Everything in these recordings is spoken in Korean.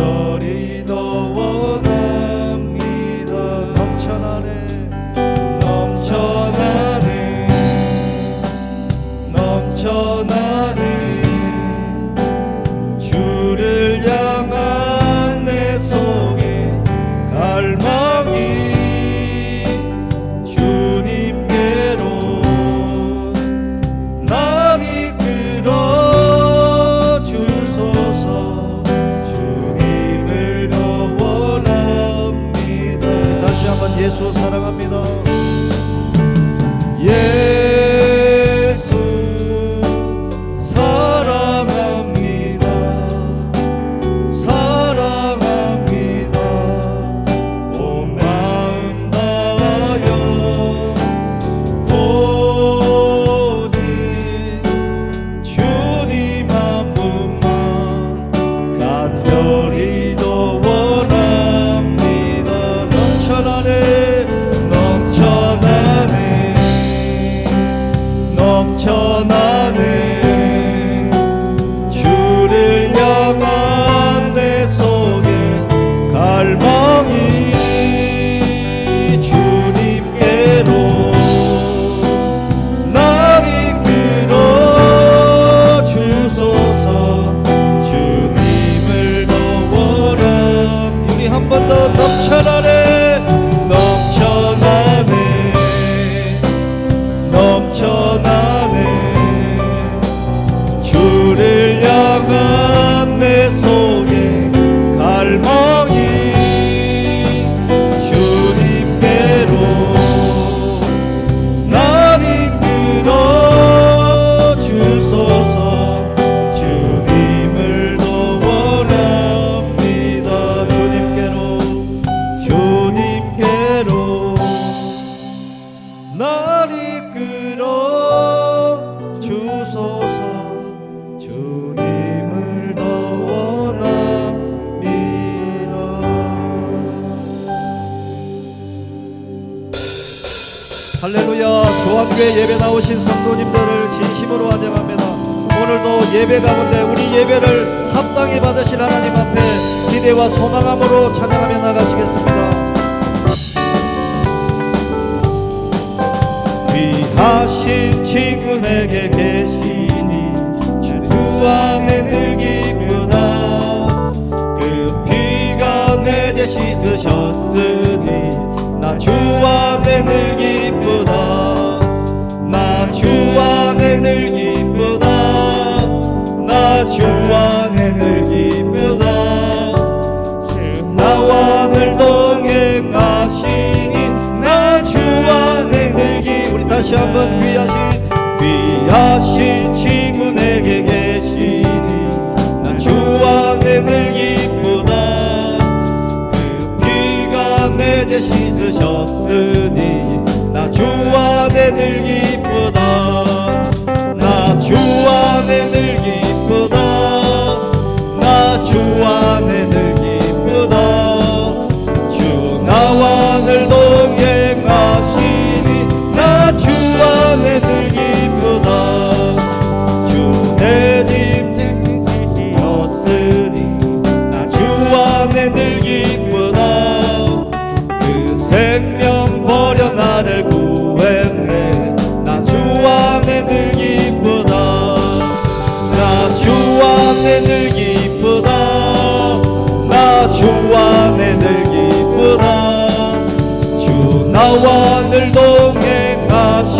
절이더 예배 나오신 성도님들을 진심으로 환영합니다. 오늘도 예배 가운데 우리 예배를 합당히 받으실 하나님 앞에 기대와 소망함으로 찬양하며 나가시겠습니다. 귀하신 친구 내게 계시니 주 안에 늘 한번 귀하신 귀하신 친구 내게 계시니 나주 안에 늘 기쁘다. 그 피가 내게 씻으셨으니 나주 안에 늘기 늘 기쁘다 그 생명 버려 나를 구했네. 나 주 안에 늘 기쁘다 나 주 안에 늘 기쁘다 나 주 안에 늘 기쁘다. 주 나와 늘 동행하시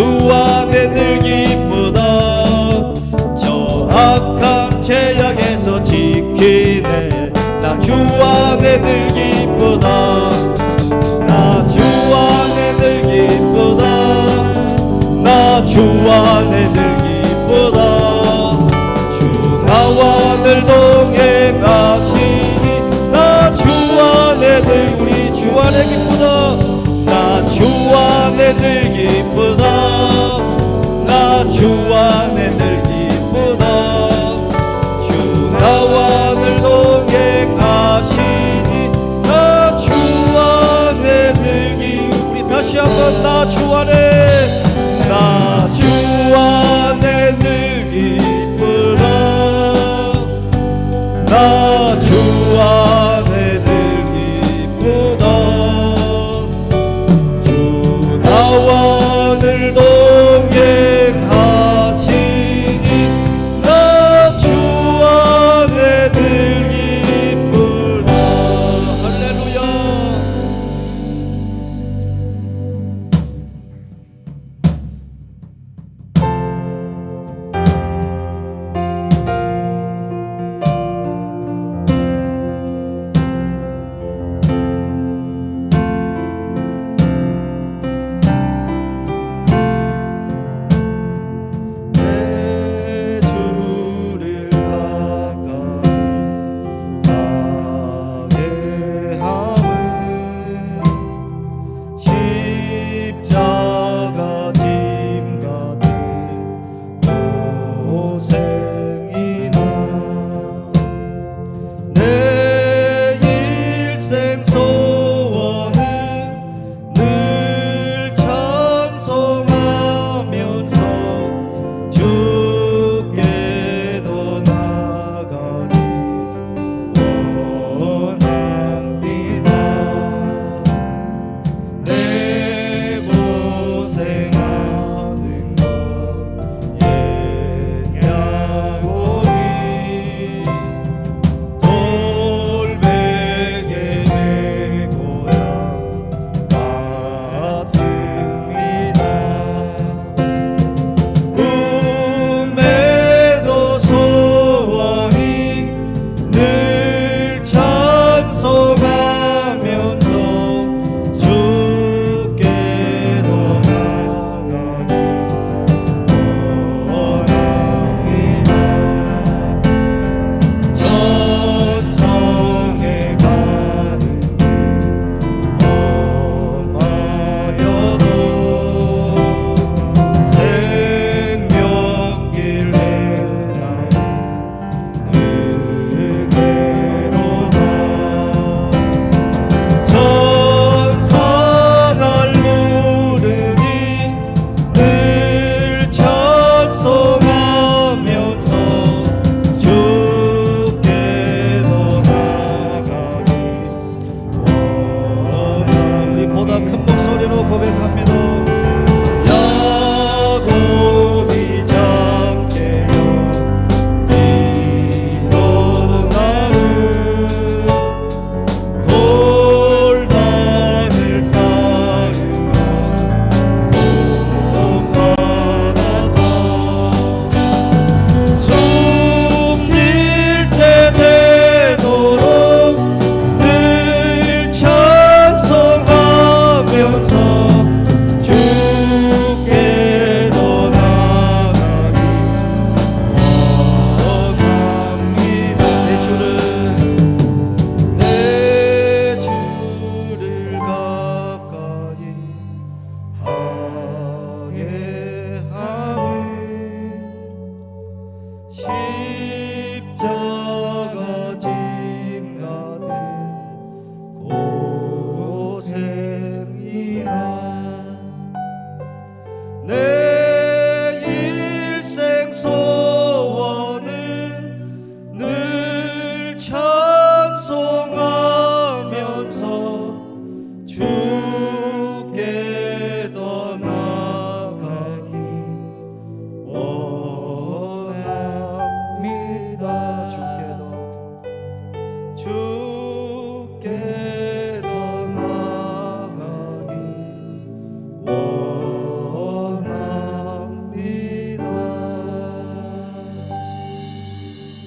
주 안에 늘 기쁘다. 저 악한 제약에서 지키네. 나주 안에 늘 기쁘다. 나주 안에 늘 기쁘다. 나주 안에 늘 기쁘다. 주 나와 늘 동행하시니 나주 안에 늘 우리 주 안에 기쁘다. 나주 안에 늘 기쁘다 나